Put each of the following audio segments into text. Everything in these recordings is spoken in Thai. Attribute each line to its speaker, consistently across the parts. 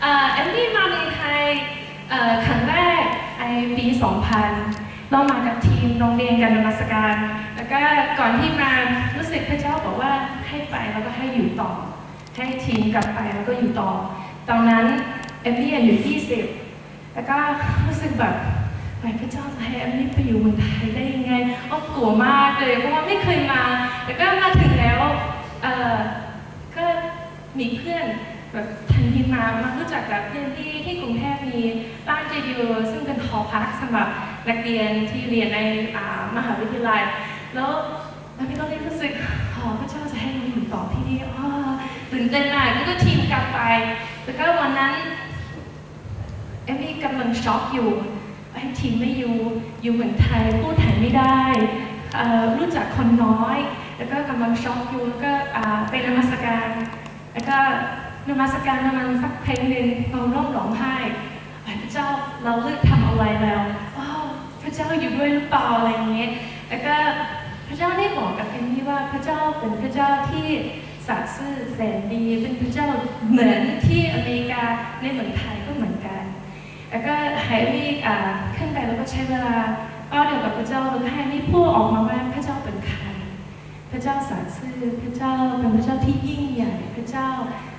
Speaker 1: เอ่อแอมมี่มาเมืองไทยครั้งแรกไอปี 2000 เรามากับทีมโรงเรียนการนมัสการ แล้วก็ก่อนที่มารู้สึกพระเจ้าบอกว่าให้ไปแล้วก็ให้อยู่ต่อ ให้ทีมกลับไปแล้วก็อยู่ต่อ ตอนนั้นแอมมี่อายุ20 แล้วก็รู้สึกแบบไปพระเจ้าจะให้แอมมี่ไปอยู่เมืองไทยได้ยังไงอ้อกลัวมากเลยเพราะว่าไม่เคยมา แล้วก็มาถึงแล้วก็มีเพื่อน แบบทันทีมามารู้จักกับเพื่อนที่ที่กรุงเทพมีบ้านเจดีโอซึ่งเป็นหอพักสำหรับนักเรียนที่เรียนในมหาวิทยาลัย แล้วแล้วพี่ก็เลยรู้สึกอ๋อพระเจ้าจะให้เราอยู่ต่อที่นี่อ๋อตื่นเต้นมากแล้วก็ทีมกลับไป แล้วก็วันนั้นเอมมี่กำลังช็อกอยู่ไอ้ทีมไม่อยู่อยู่เหมือนไทยพูดไทยไม่ได้รู้จักคนน้อย แล้วก็กำลังช็อกอยู่แล้วก็ไปนมัสการแล้วก็ นมัสการประมาณสักเพลงหนึ่งเราร้องร้องไห้พระเจ้าเราเลือกทำอะไรแล้วอ้าวพระเจ้าอยู่ด้วยหรือเปล่าอะไรอย่างเงี้ยแล้วก็พระเจ้าได้บอกกับเอมมี่ว่าพระเจ้าเป็นพระเจ้าที่สัตย์ซื่อแสนดีเป็นพระเจ้าเหมือนที่อเมริกาในเมืองไทยก็เหมือนกัน แล้วก็ให้มี่ขึ้นไปแล้วก็ใช้เวลาป้าเดียวกับพระเจ้าแล้วก็ให้มีพูดออกมาว่าพระเจ้า รพระเจ้าสัตย์ซื่อพระเจ้าเป็นพระเจ้าที่ยิ่งใหญ่ พระเจ้า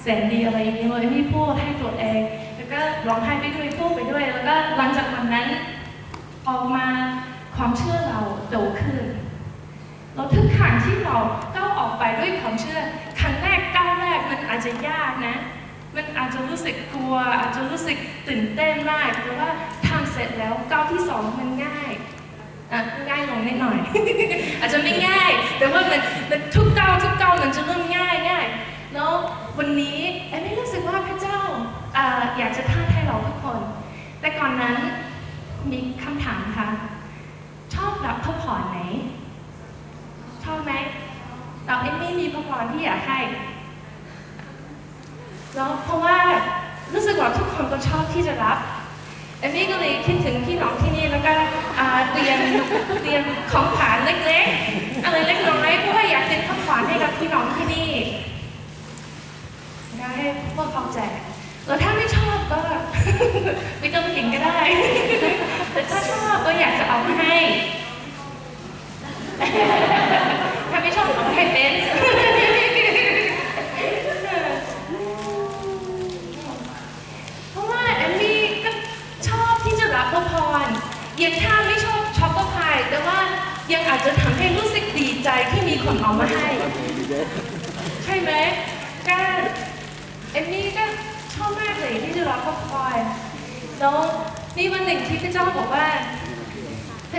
Speaker 1: แสนดีอะไรอย่างนี้เลยมีพูดให้ตัวเอง แล้วก็ร้องไห้ไปด้วยพูดไปด้วย แล้วก็หลังจากวันนั้นออกมาความเชื่อเราโตขึ้น เราทุกครั้งที่เราก้าวออกไปด้วยความเชื่อครั้งแรกก้าวแรกมันอาจจะยากนะ มันอาจจะรู้สึกกลัว อาจจะรู้สึกตื่นเต้นมากแต่ว่าทำเสร็จแล้วก้าวที่สองมันง่าย อะง่ายลงนิดหน่อย อาจจะไม่ง่าย แต่ว่ามันมันทุกก้าวทุกก้าวมันจะเริ่มง่ายง่ายแล้ววันนี้แอนไม่รู้สึกว่าพระเจ้าอยากจะท้าทายเราทุกคน แต่ก่อนนั้นมีคำถามค่ะชอบรับพระพรไหนชอบไหมเราเอมไม่มีพระพรที่อยากให้แล้วเพราะว่ารู้สึกว่าทุกคนก็ชอบที่จะรับ เอมมี่ก็เลยคิดถึงพี่น้องที่นี่แล้วก็อ่าเตรียมเตรียมของขวัญเล็กๆอะไรเล็กน้อยเพราะว่าอยากเป็นของขวัญให้กับพี่น้องที่นี่ได้ให้พวกเขาแจกแล้วถ้าไม่ชอบก็ ไม่ต้องกินก็ได้ แต่ถ้าชอบก็อยากจะเอามาให้ ถ้าไม่ชอบเอามาให้เบนซ์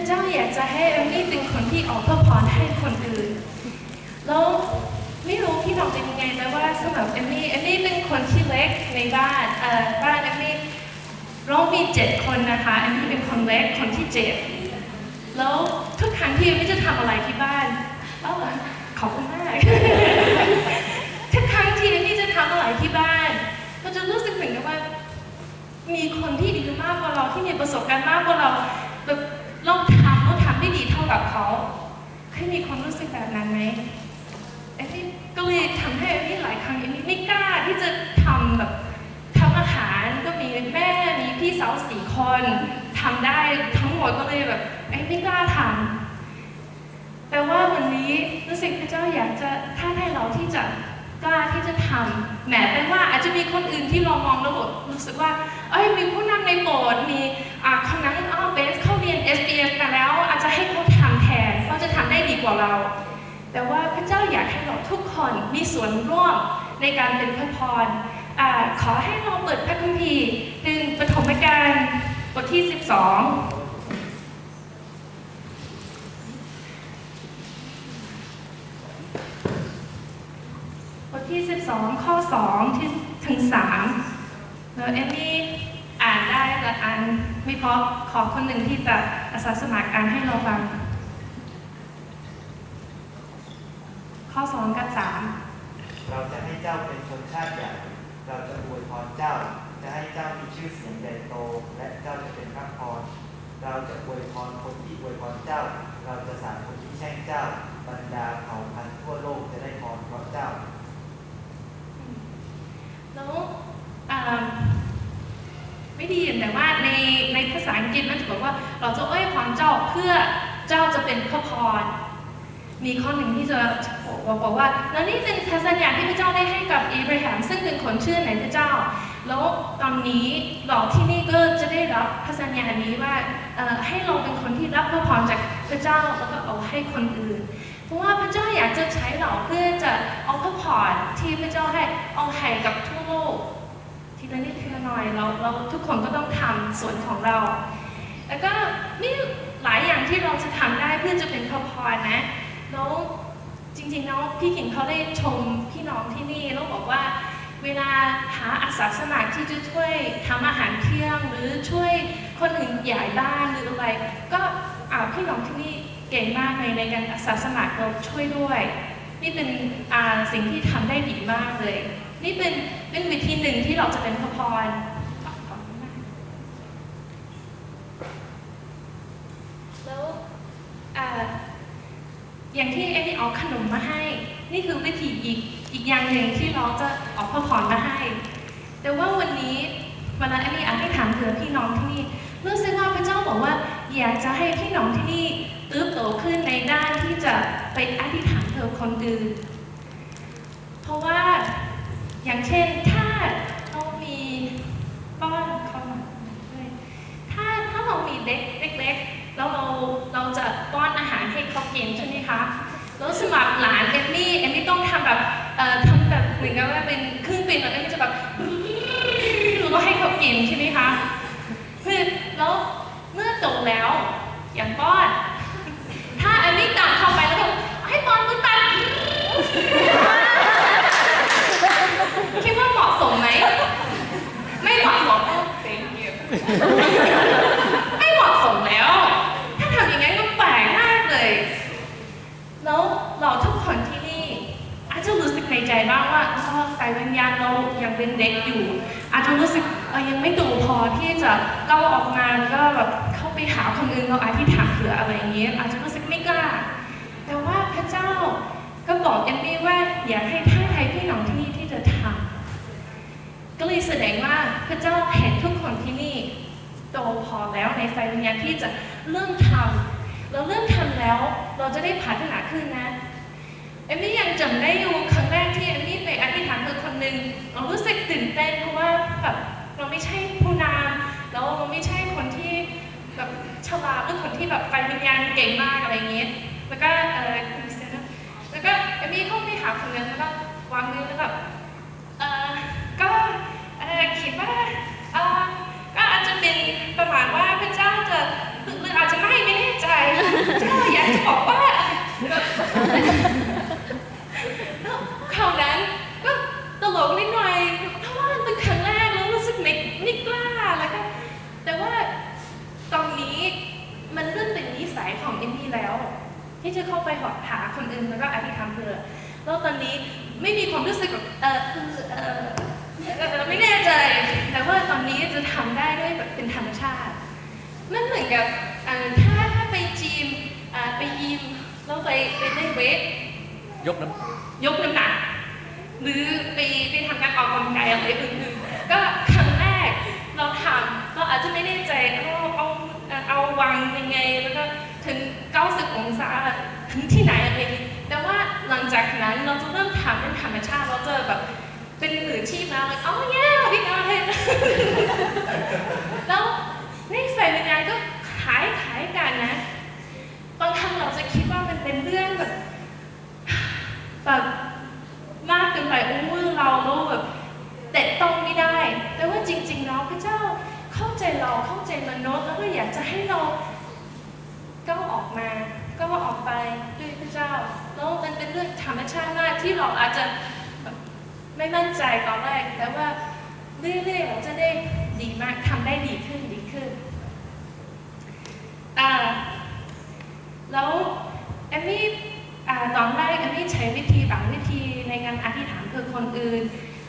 Speaker 1: เจ้าอยากจะให้เอมมี่เป็นคนที่ออกพระพรให้คนอื่น แล้วไม่รู้พี่น้องเป็นยังไงแต่ว่าสำหรับเอมมี่เอมมี่เป็นคนที่เล็กในบ้านเอ่อบ้านเอมมี่เรามีเจ็ดคนนะคะเอมมี่เป็นคนเล็กคนที่เจ็ดแล้วทุกครั้งที่เอมมี่จะทำอะไรที่บ้านเอ้าเหรอขอบคุณมากทุกครั้งที่เอมมี่จะทำอะไรที่บ้านเราจะรู้สึกเหมือนกับว่ามีคนที่ดีมากกว่าเราที่มีประสบการณ์มากกว่าเราแบบเราท กับเขาเคยมีความรู้สึกแบบนั้นไหมเอมมี่ก็เลยทำให้เอมมี่หลายครั้งเอมมี่ไม่กล้าที่จะทำแบบทำอาหารก็มีแม่มีพี่สาวสี่คนทำได้ทั้งหมดก็เลยแบบเอมไม่กล้าทำแต่ว่าวันนี้รู้สึกพระเจ้าอยากจะท้านให้เราที่จะกล้าที่จะทำแหม้เป็นว่าอาจจะมีคนอื่นที่เรามองแล้วบรู้สึกว่า เอ้ยมีผู้นำในโบสถ์มีอ่าคนนั้นอ้าวเบสเข้าเรียน SBS มาแล้ว อาจจะให้เขาท ทำได้ดีกว่าเรา แต่ว่าพระเจ้าอยากให้เราทุกคนมีส่วนร่วมในการเป็นพระพรอขอให้เราเปิดพระคัมภีร์หนึ่งปฐมกาลบทที่ 12บทที่ 12 ข้อ 2 ที่ถึง3แล้วเอมมี่อ่านได้แต่อ่านไม่พอขอคนหนึ่งที่จะอาสาสมัครอ่านให้เราฟัง ข้อ 2 กับ 3
Speaker 2: เราจะให้เจ้าเป็นชนชาติใหญ่เราจะอวยพรเจ้า จะให้เจ้ามีชื่อเสียงใหญ่โต และเจ้าจะเป็นพระพร เราจะอวยพรคนที่อวยพรเจ้า เราจะสานคนที่แช่งเจ้า บรรดาเผ่าพันธุ์ทั่วโลกจะได้พรเพราะเจ้า
Speaker 1: แล้วอ่าไม่ได้ยินแต่ว่าในในภาษาอังกฤษมันจะบอกว่า เราจะอวยพรเจ้าเพื่อเจ้าจะเป็นพระพร มีข้อหนึ่งที่จะบอกบอกว่า แล้วนี่เป็นพันธสัญญาที่พระเจ้าได้ให้กับอับราฮัมซึ่งเป็นคนเชื่อในพระเจ้า แล้วตอนนี้เราที่นี่ก็จะได้รับพันธสัญญานี้ว่าให้เราเป็นคนที่รับพระพรจากพระเจ้าแล้วก็เอาให้คนอื่น เพราะว่าพระเจ้าอยากจะใช้เราเพื่อจะเอาพระพรที่พระเจ้าให้เอาให้กับทั่วโลกทีละนิดทีละหน่อยเราเราทุกคนก็ต้องทำส่วนของเรา แล้วก็มีหลายอย่างที่เราจะทำได้เพื่อจะเป็นพระพรนะ แล้วจริงๆแล้วพี่ขิงเขาได้ชมพี่น้องที่นี่แล้วบอกว่า เวลาหาอาสาสมัครที่จะช่วยทำอาหารเที่ยง หรือช่วยคนอื่นย้ายบ้านหรืออะไร ก็พี่น้องที่นี่เก่งมากเลยในการอาสาสมัครเราช่วยด้วย นี่เป็นสิ่งที่ทำได้ดีมากเลย นี่เป็นเป็นวิธีหนึ่งที่เราจะเป็นพระพรขอบคุณมากแล้วอ่า อย่างที่เอมี่เอาขนมมาให้ นี่คือวิธีอีกอีกอย่างหนึ่งที่เราจะเอาพระพรมาให้ แต่ว่าวันนี้เวลาเอมี่อธิษฐานเผื่อพี่น้องที่นี่รู้สึกว่าพระเจ้าบอกว่า อยากจะให้พี่น้องที่นี่เติบโตขึ้นในด้านที่จะไปอธิษฐานเผื่อคนอื่นเพราะว่าอย่างเช่นถ้าเรามีป้อนเขามาด้วยถ้าถ้าเรามีเด็กเล็กๆ แล้วเราเราจะป้อนอาหารให้เขากินใช่ไหมคะแล้วสำหรับหลานเอมมี่เอมมี่ต้องทำแบบเอ่อทำแบบเหมือนกับว่าเป็นเครื่องบินแล้วเอมมี่จะแบบแล้วก็ให้เขากินใช่ไหมคะคือแล้วเมื่อโตแล้วอย่างป้อน ถ้าเอมมี่ตามเข้าไปแล้วก็ให้ป้อนมือตัน คิดว่าเหมาะสมไหม ไม่เหมาะสม Thank you ไม่เหมาะสมแล้ว ถ้าทำอย่างนั้นก็แปลกมากเลย แล้วเราทุกคนที่นี่ อาจจะรู้สึกในใจบ้างว่าอ๋อสายวิญญาณเรา ยังเป็นเด็กอยู่ อาจจะรู้สึกยังไม่โตพอที่จะเล่าออกมาก็แบบเข้าไปหาคนอื่นเราอธิษฐานเผื่ออะไรอย่างเงี้ยอาจจะรู้สึกไม่กล้า แต่ว่าพระเจ้าก็บอกเอมมี่ว่าอยากให้ท่านไทยพี่น้องที่นี่ที่จะทำก็เลยแสดงว่าพระเจ้าเห็นทุกคนที่นี่โตพอแล้วในไฟวิญญาณที่จะเริ่มทำเราเริ่มทำแล้วเราจะได้พัฒนาขึ้นนะ เอมมี่ยังจำได้อยู่ครั้งแรกที่เอมมี่ไปอธิษฐานเพื่อคนหนึ่งเรารู้สึกตื่นเต้นเพราะว่าแบบเราไม่ใช่ผู้นำแล้วเราไม่ใช่คนที่แบบฉลาดหรือคนที่แบบไฟวิญญาณเก่งมากอะไรอย่างเงี้ยแล้วก็เออคริสเตียนแล้วก็เอมมี่เข้าไปหาคนนั้นแล้วก็วางมือแล้วแบบเออก็เออคิดว่าเออก็อาจจะเป็นประมาณว่าพระเจ้าจะหรือหรืออาจจะไม่ไม่แน่ใจพระเจ้าอยากจะบอกว่า เอมมี่แล้ว ที่จะเข้าไปหอหาคนอื่นแล้วก็อธิษฐานเผื่อแล้วตอนนี้ไม่มีความรู้สึกแบบเออคือเออเออไม่แน่ใจ แต่ว่าตอนนี้จะทำได้ด้วยแบบเป็นธรรมชาติมันเหมือนกับเอ่อถ้าถ้าไปจีมอ่าไปยิมแล้วไปไปเล่นเวท
Speaker 3: ยกน้
Speaker 1: ยกน้ำหนักหรือไปไปทำการออกกำลังกายอะไรอื่นๆก็ครั้งแรกเราทำเราอาจจะไม่แน่ใจเอาเอาเอาวางยังไงแล้วก็ถึง 90องศาถึงที่ไหนอะไรนี้แต่ว่าหลังจากนั้นเราจะเริ่มทำเป็นธรรมชาติเราจะแบบเป็นมือชีพแล้วเลยอ๋อแย่พี่กาเห็นแล้วนี่ใส่วิญญาณก็ขายขายกันนะ บางครั้งเราจะคิดว่ามันเป็นเรื่องแบบแบบ ธรรมชาติมากที่เราอาจจะไม่มั่นใจตอนแรกแต่ว่าเรื่อยๆเราจะได้ดีมากทำได้ดีขึ้นดีขึ้นอ่าแล้วเอมมี่อ่าตอนแรกเอมมี่ใช้วิธีบางวิธีในการอธิษฐานเพื่อคนอื่น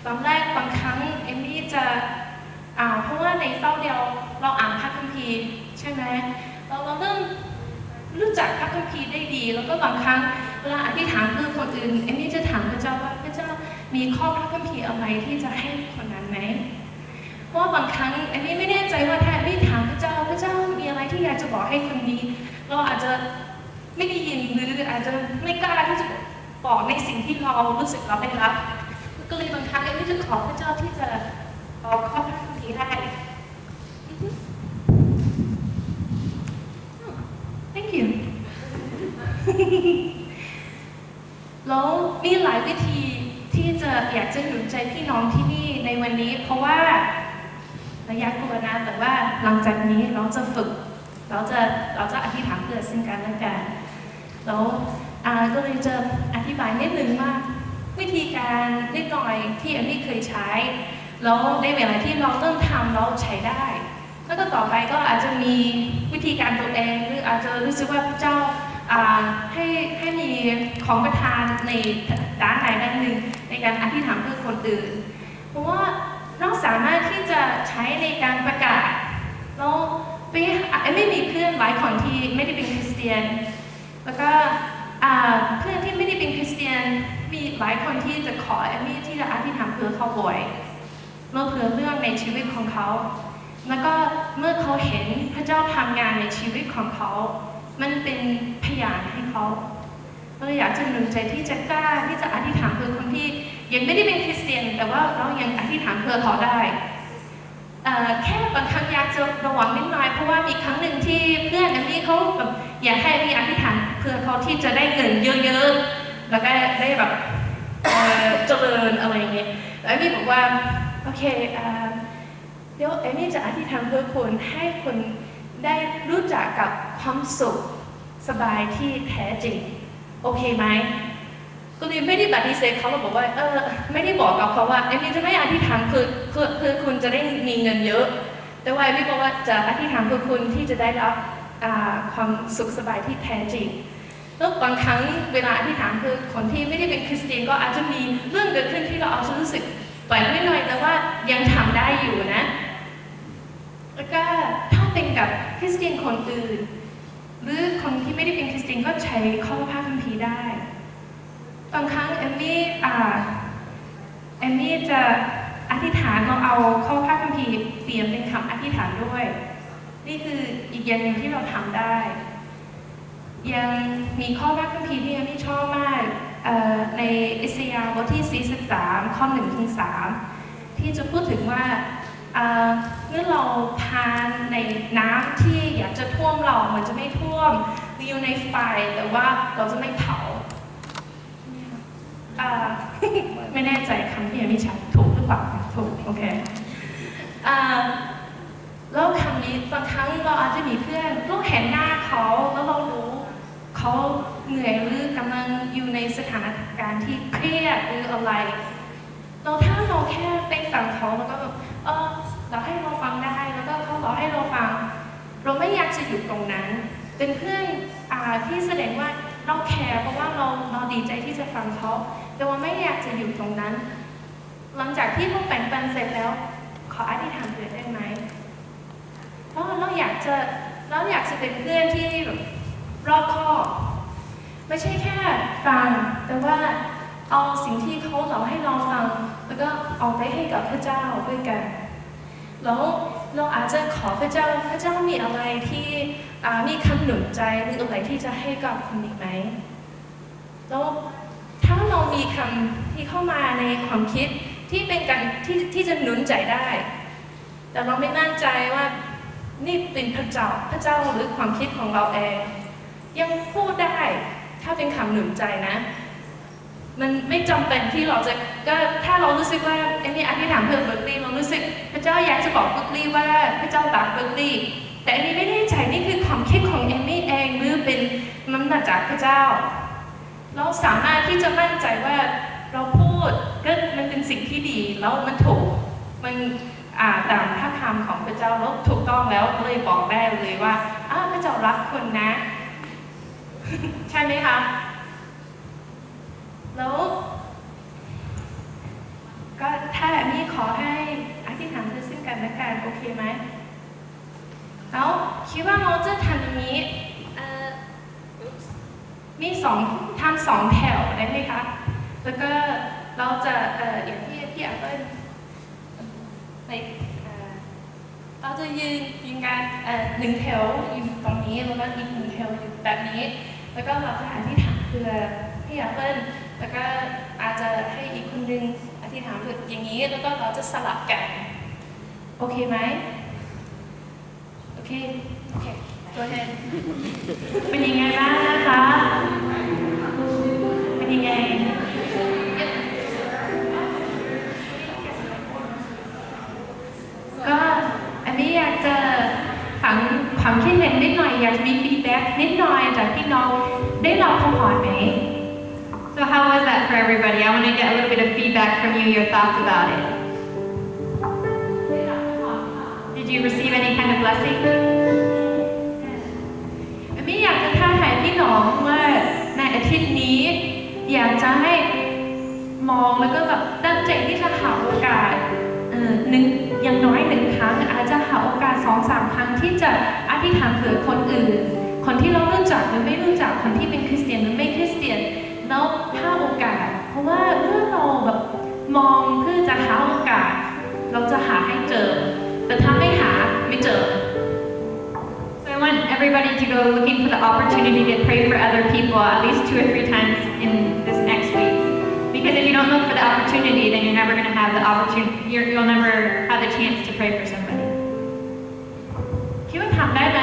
Speaker 1: ตอนแรกบางครั้งเอมมี่จะอ่าเพราะว่าในเฝ้าเดียวเราอ่านพระคัมภีร์ใช่ไหมเราเราเริ่ม รู้จักพระคัมภีร์ได้ดี แล้วก็บางครั้งเวลาอธิษฐานเพื่อคนอื่นเอมมี่จะถามพระเจ้าว่าพระเจ้ามีข้อพระคัมภีร์อะไรที่จะให้คนนั้นไหมเพราะว่าบางครั้งอันนี้ไม่แน่ใจว่าแทนไม่ถามพระเจ้าพระเจ้ามีอะไรที่อยากจะบอกให้คนนี้ เราอาจจะไม่ได้ยินหรืออาจจะไม่กล้าที่จะบอกในสิ่งที่เรารู้สึกเราได้รับก็เลยบางครั้งเอมมี่จะขอพระเจ้าที่จะบอกข้อพระคัมภีร์ได้อือฮึ Thank you แล้วมีหลายวิธีที่จะอยากจะหนุนใจพี่น้องที่นี่ในวันนี้ เพราะว่าระยะกลัวนะแต่ว่าหลังจากนี้เราจะฝึก เราจะเราจะอธิษฐานเพื่อซึ่งกันและกันแล้วอาก็เลยจะอธิบายนิดนึงว่าวิธีการนิดหน่อยที่อันนี้เคยใช้ แล้วในเวลาที่เราเริ่มทำเราใช้ได้ แล้วก็ต่อไปก็อาจจะมีวิธีการตัวเองหรืออาจจะรู้สึกว่าพระเจ้าอ่า ให้ให้มีของประทานในด้านใดด้านหนึ่งในการอธิษฐานเพื่อคนอื่น เพราะว่าเราสามารถที่จะใช้ในการประกาศแล้วไปอ่ไม่มีเพื่อนหลายคนที่ไม่ได้เป็นคริสเตียน แล้วก็เพื่อนที่ไม่ได้เป็นคริสเตียนมีหลายคนที่จะขอเอมมี่ที่จะอธิษฐานเพื่อเขาบ่อยเมื่อเพื่อเรื่องในชีวิตของเขา แล้วก็เมื่อเขาเห็นพระเจ้าทำงานในชีวิตของเขา มันเป็นพยานให้เขาเราอยากจะหนุนใจที่จะกล้าที่จะอธิษฐานเพื่อคนที่ยังไม่ได้เป็นคริสเตียน แต่ว่าเรายังอธิษฐานเพื่อเขาได้แค่บางครั้งอยากจะระวังนิดหน่อยเพราะว่ามีครั้งหนึ่งที่เพื่อนอันนี้เขาแบบอยากให้มีอธิษฐานเพื่อเขาที่จะได้เงินเยอะๆแล้วก็ได้แบบเจริญอะไรอย่างเงี้ยแล้วพี่บอกว่าโอเคเดี๋ยวเอมี่จะอธิษฐานเพื่อคุณให้คุณ ได้รู้จักกับความสุขสบายที่แท้จริง โอเคไหมก็เลยไม่ได้ปฏิเสธเขาเราบอกว่าเออไม่ได้บอกกับเขาว่าเอมี่จะไม่อธิษฐานเพื่อเพื่อเพื่อคุณจะได้มีเงินเยอะ แต่ว่าเอมี่บอกว่าจะอธิษฐานเพื่อคุณที่จะได้รับความสุขสบายที่แท้จริงแล้วบางครั้งเวลาอธิษฐานคือคนที่ไม่ได้เป็นคริสเตียนก็อาจจะมีเรื่องเกิดขึ้นที่เราอาจจะรู้สึกแปลกนิดหน่อยแต่ว่ายังทำได้อยู่นะ แล้วก็ถ้า กับคริสเตียนคนอื่น หรือคนที่ไม่ได้เป็นคริสเตียนก็ใช้ข้อพระคัมภีร์ได้บางครั้งเอมมี่เอมมี่จะอธิษฐานเราเอาข้อพระคัมภีร์เปลี่ยนเป็นคำอธิษฐานด้วย นี่คืออีกอย่างหนึ่งที่เราทำได้ ยังมีข้อพระคัมภีร์ที่เอมมี่ชอบมากเอ่อในอิสยาห์บทที่ 43 ข้อ1ถึง3ที่จะพูดถึงว่า เมื่อเราทานในน้ำที่อยากจะท่วมเรา มันจะไม่ท่วมมีอยู่ในไฟแต่ว่าเราจะไม่เผาไม่แน่ใจคำที่ยังไม่ชัดถูกหรือเปล่าถูกโอเคแล้วคำนี้บางครั้งเราอาจจะมีเพื่อนเราเห็นหน้าเขาแล้วเรารู้เขาเหนื่อยหรือกำลังอยู่ในสถานการณ์ที่เครียดหรืออะไร เราถ้าเราแค่ไปฟังเขาแล้วก็แบบ เออเราให้เราฟังได้แล้วก็เขาเราให้เราฟัง เราไม่อยากจะอยู่ตรงนั้น เป็นเพื่อนอที่แสดงว่าเราแคร์เพราะว่าเราเราดีใจที่จะฟังเขาแต่ว่าไม่อยากจะอยู่ตรงนั้น หลังจากที่เราแบ่งปันเสร็จแล้ว ขออธิษฐานเผื่อได้ไหมเพราะเราอยากจะเราอยากจะเป็นเพื่อนที่แบบรอบคอบไม่ใช่แค่ฟัง แต่ว่าเอาสิ่งที่เขาเล่าให้เราฟัง แล้วก็เอาไปให้กับพระเจ้าด้วยกัน แล้วเราอาจจะขอพระเจ้า พระเจ้ามีอะไรที่มีคำหนุนใจหรืออะไรที่จะให้กับคนนี้ไหม แล้วถ้าเรามีคำที่เข้ามาในความคิดที่เป็นการที่ที่จะหนุนใจได้ แต่เราไม่มั่นใจว่านี่เป็นพระเจ้าพระเจ้าหรือความคิดของเราเอง ยังพูดได้ถ้าเป็นคำหนุนใจนะ มันไม่จำเป็นที่เราจะก็ถ้าเรารู้สึกว่าเอมี่อธิษฐานเพื่อเบิร์กลีย์เรารู้สึก พระเจ้าอยากจะบอกเบิร์กลีย์ว่าพระเจ้ารักเบิร์กลีย์แต่อันนี้ไม่ได้ใจนี่คือความคิดของเอมี่เองหรือเป็นมันมาจากพระเจ้า เราสามารถที่จะมั่นใจว่าเราพูดก็มันเป็นสิ่งที่ดีแล้วมันถูกมันอ่าตามพระคำของพระเจ้าล้วถูกต้องแล้วเลยบอกได้เลยว่าอ้าพระเจ้ารักคนนะ ใช่ไหมคะ แล้วก็ถ้าแบบนี้ขอให้อธิษฐานเพื่อซึ่งกันและกันโอเคไหมแล้วคิดว่าเราจะทำอย่างนี้เออมีสองทำสองแถวได้ไหมคะ แล้วก็เราจะเอ่ออย่างที่พี่แอปเปิลในเราจะยืนยืนกันเอ่อหนึ่งแถวอยู่ตรงนี้แล้วก็อีกหนึ่งแถวอยู่แบบนี้ แล้วก็เราจะอธิษฐานเพื่อพี่แอปเปิล แล้วก็อาจจะให้อีกคนนึงอธิษฐานเพื่อย่างนี้ แล้วก็เราจะสลับกัน โอเคไหมโอเค โอเค ตัวแทนเป็นยังไงบ้างนะคะ เป็นยังไงก็อันนี้อยากจะฝังความคิดเห็นนิดหน่อย อยากจะมีฟีดแบ็กนิดหน่อยจากพี่น้องได้รับคำขอไหม
Speaker 3: So how was that for everybody? I want to get a little bit of feedback from you, your thoughts about it. Did you receive any kind of blessing?
Speaker 1: อันนี้อยากจะท้าทายพี่น้องว่าในอาทิตย์นี้อยากจะให้มองแล้วก็แบบตั้งใจที่จะหาโอกาสเอ่อหนึ่งอย่างน้อยหนึ่งครั้งอาจจะหาโอกาสสองสามครั้งที่จะอธิษฐานเผื่อคนอื่น คนที่เรารู้จักหรือไม่รู้จักคนที่เป็นคริสเตียนหรือไม่คริสเตียน แล้วถ้าโอกาส เพราะว่าเมื่อเราแบบมองเพื่อจะหาโอกาส เราจะหาให้เจอ แต่ถ้าไม่หาไม่เจอ
Speaker 3: So I want everybody to go looking for the opportunity to pray for other people at least two or three times in this next week. Because if you don't look for the opportunity, then you're never going to have the opportunity. You're, you'll never have the chance to pray for somebody.
Speaker 1: คิดว่าทำได้ไหม